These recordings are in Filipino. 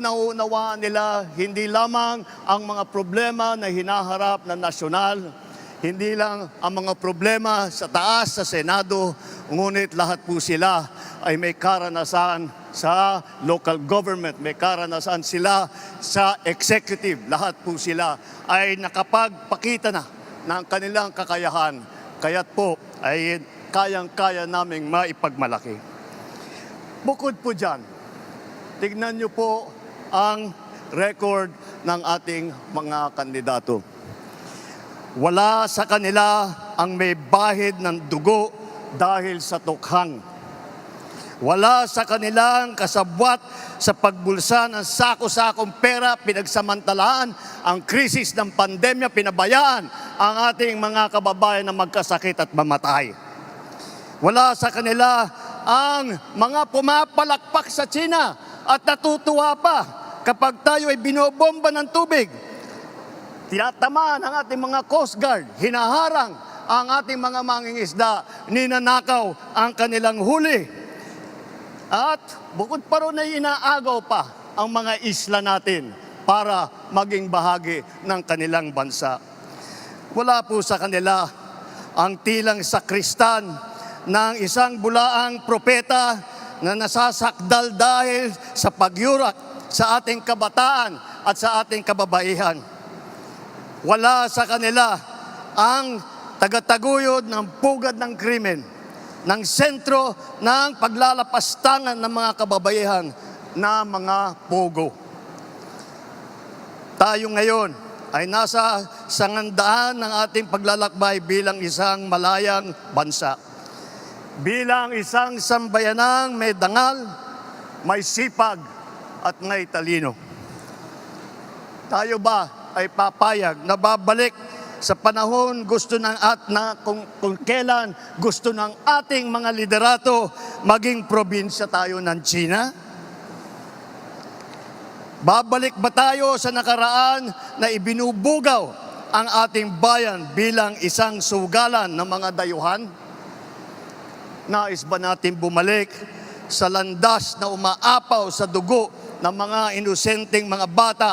nauunawaan nila hindi lamang ang mga problema na hinaharap ng nasyonal, hindi lang ang mga problema sa taas sa Senado, ngunit lahat po sila ay may karanasan sa local government, may karanasan sila sa executive. Lahat po sila ay nakapagpakita na ng kanilang kakayahan. Kaya't po ay kayang-kaya naming maipagmalaki. Bukod po dyan, tignan niyo po ang record ng ating mga kandidato. Wala sa kanila ang may bahid ng dugo dahil sa tukhang. Wala sa kanilang kasabwat sa pagbulsa ng sako-sakong pera, pinagsamantalaan ang krisis ng pandemya, pinabayaan ang ating mga kababayan na magkasakit at mamatay. Wala sa kanila ang mga pumapalakpak sa China at natutuwa pa kapag tayo ay binobomba ng tubig. Tinatamaan ang ating mga Coast Guard, hinaharang ang ating mga mangingisda, ninanakaw ang kanilang huli. At bukod pa ron ay inaagaw pa ang mga isla natin para maging bahagi ng kanilang bansa. Wala po sa kanila ang tilang sakristan ng isang bulaang propeta na nasasakdal dahil sa pagyurak sa ating kabataan at sa ating kababaihan. Wala sa kanila ang tagataguyod ng pugad ng krimen, ng sentro ng paglalapastangan ng mga kababaihan na mga pogo. Tayo ngayon ay nasa sangandaan ng ating paglalakbay bilang isang malayang bansa. Bilang isang sambayanang may dangal, may sipag at may talino. Tayo ba ay papayag na babalik sa panahon gusto ng at na kung, kung kailan gusto ng ating mga liderato maging probinsya tayo ng China? Babalik ba tayo sa nakaraan na ibinubugaw ang ating bayan bilang isang sugalan ng mga dayuhan? Nais ba natin bumalik sa landas na umaapaw sa dugo ng mga inosenteng mga bata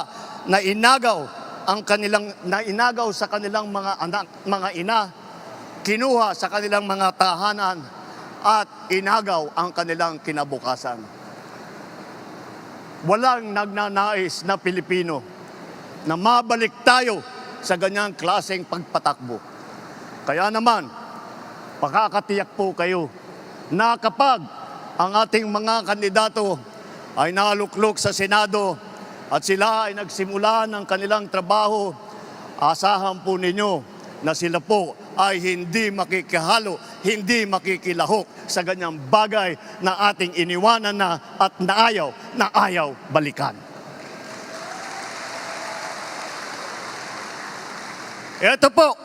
na inagaw ang kanilang na inagaw sa kanilang mga anak, mga ina, kinuha sa kanilang mga tahanan at inagaw ang kanilang kinabukasan. Walang nagnanais na Pilipino na mabalik tayo sa ganyang klaseng pagpatakbo. Kaya naman, pakakatiyak po kayo na kapag ang ating mga kandidato ay naluklok sa Senado at sila ay nagsimula ng kanilang trabaho, asahan po ninyo na sila po ay hindi makikihalo, hindi makikilahok sa ganyang bagay na ating iniwanan na at naayaw, na ayaw balikan. Ito po,